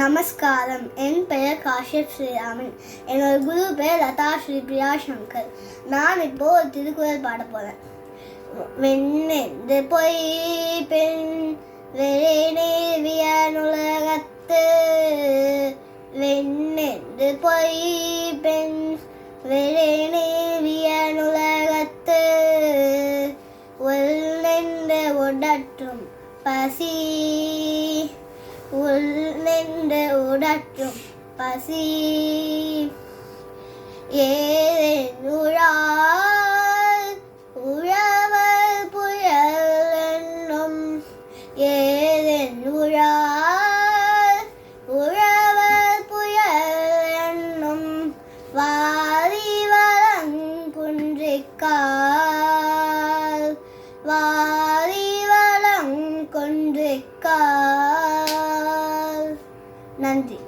நமஸ்காரம். என் பெயர் காஷ்யப் ஸ்ரீராமன். என்னோட குரு பெயர் லதா ஸ்ரீ பிரியா சங்கர். நான் இப்போ ஒரு திருக்குறள் பாட போகிறேன் வெண்ணென்று பொய் பெண் வெளிநேவியனுலகத்து வெண்ணெந்து பொய் பெண் நுலகத்து. உள்நென்று உடற்றும் பசி உள் நின்று உடற்றும் பசி ஏழால் உழவர் புயல் என்னும் ஏழால் உழவர் புயல் என்னும் வாரி வளங்குன்றிக்கால் வாரி வளங்கொன்றிக்கால் நன்றி.